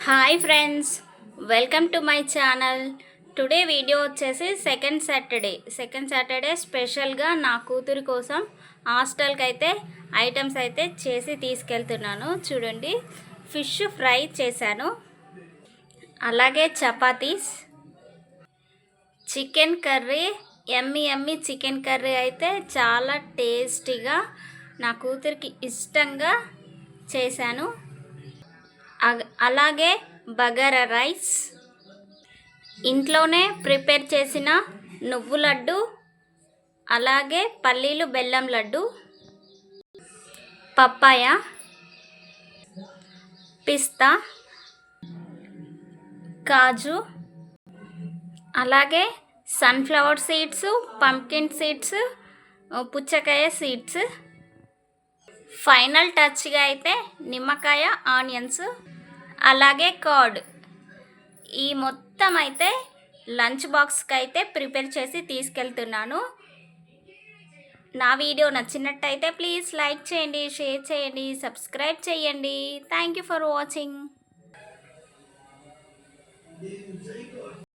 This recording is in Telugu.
Hi friends welcome to my channel today video వచ్చేసి సెకండ్ సాటర్డే సెకండ్ సాటర్డే స్పెషల్గా నా కూతురు కోసం హాస్టల్కి అయితే ఐటమ్స్ అయితే చేసి తీసుకెళ్తున్నాను. చూడండి ఫిష్ ఫ్రై చేశాను. అలాగే చపాతీస్ చికెన్ కర్రీ ఎమ్మి ఎమ్మి చికెన్ కర్రీ అయితే చాలా టేస్టీగా నా కూతురికి ఇష్టంగా చేశాను. అలాగే బగారా రైస్. ఇంట్లోనే ప్రిపేర్ చేసిన నువ్వు లడ్డు అలాగే పల్లీలు బెల్లం లడ్డు పప్పాయ పిస్తా కాజు అలాగే సన్ఫ్లవర్ సీడ్స్ పంకిన్ సీడ్స్ పుచ్చకాయ సీడ్స్. ఫైనల్ టచ్గా అయితే నిమ్మకాయ ఆనియన్స్ అలాగే కర్డ్. ఈ మొత్తం అయితే లంచ్ బాక్స్కి అయితే ప్రిపేర్ చేసి తీసుకెళ్తున్నాను. నా వీడియో నచ్చినట్టయితే ప్లీజ్ లైక్ చేయండి షేర్ చేయండి సబ్స్క్రైబ్ చేయండి. Thank you for watching.